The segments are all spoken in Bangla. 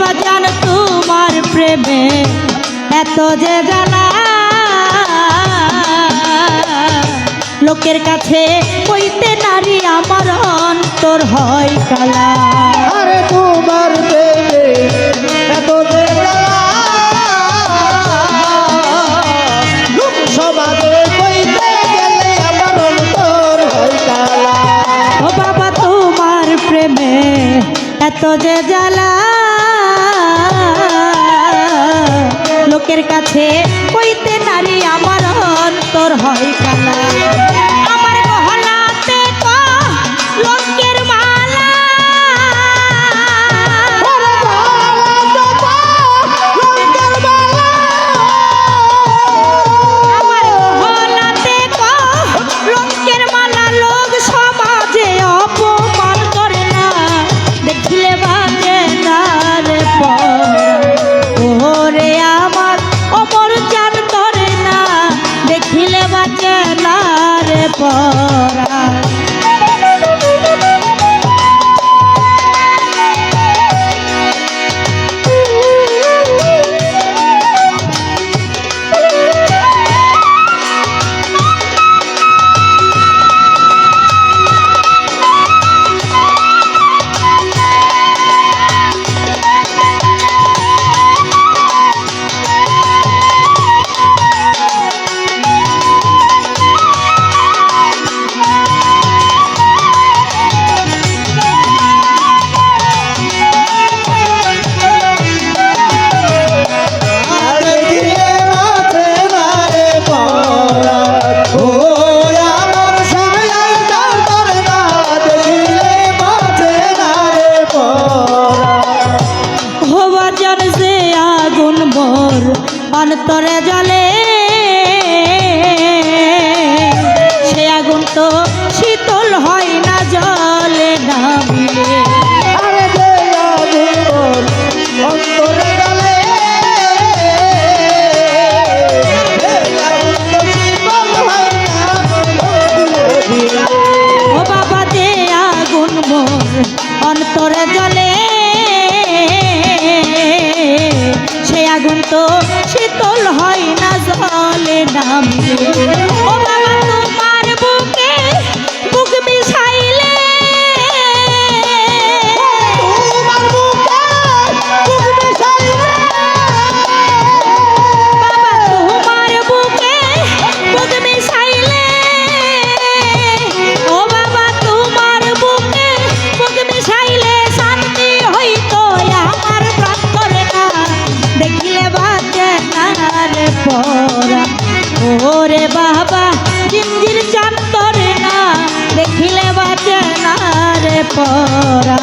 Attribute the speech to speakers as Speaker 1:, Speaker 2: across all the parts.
Speaker 1: বাজান তোমার প্রেমে এত যে জ্বালা। লোকের কাছে কইতে নারী আমার অন্তর হয় কালা।
Speaker 2: আরে তোমার প্রেমে এত যে
Speaker 1: এত যে জ্বালা। অনেকের কাছে অন্তরে জলে। সে আগুন তো শীতল হয় না জলে নামিলে। ধরা ওরে বাবা জিঞ্জির চন্দনে না দেখিলে বাজে না রে পরা।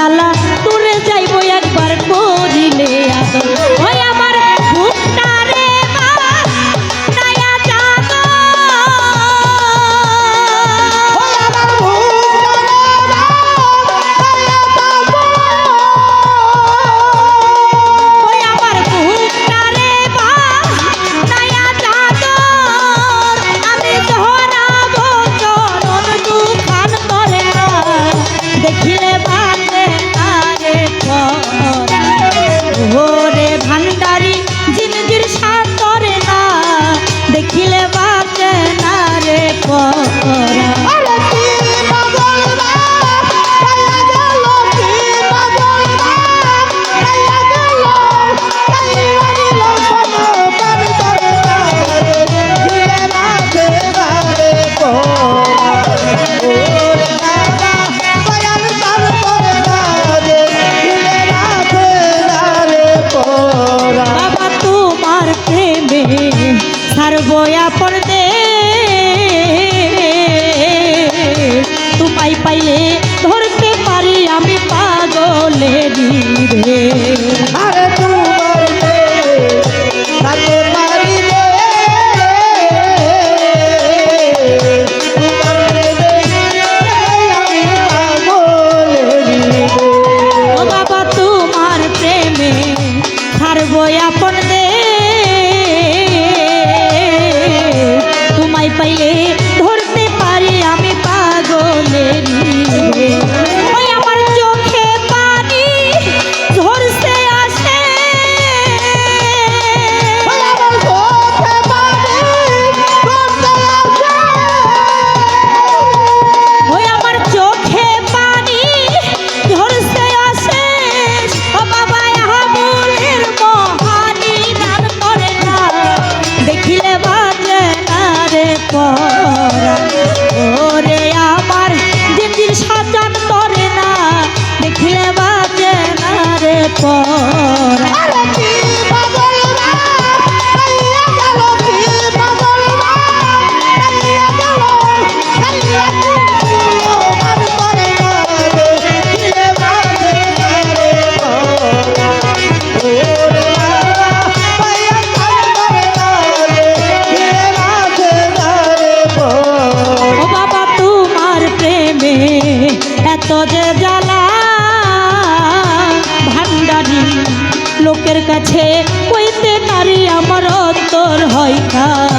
Speaker 1: জ্বালা অন্তর